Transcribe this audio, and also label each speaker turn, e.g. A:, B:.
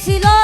A: si lo